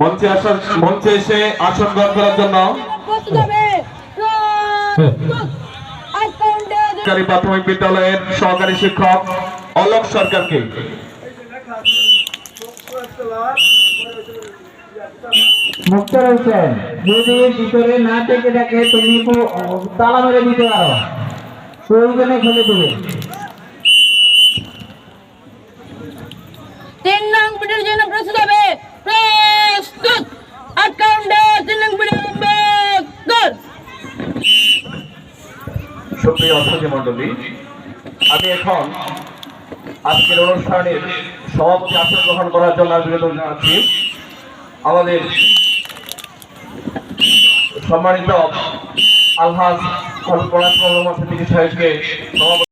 মঞ্চে আসার, মঞ্চে এসে আসন গ্রহণ করার জন্য। প্রাথমিক বিদ্যালয়ের সহকারী শিক্ষক অলোক সরকারকে। মুক্তার হোসেন যদি ভিতরে না থেকে থাকে, তুমি তালা মেরে দিতে পারো। প্রয়োজনে খুলে দেবে। সুপ্রিয় অতিথি মন্ডলী আমি এখন আজকের অনুষ্ঠানের সভাপতি আসন গ্রহণ করার জন্য আবেদন জানাচ্ছি। আমাদের সম্মানিত আলহাজ কল্পনা সাহেবকে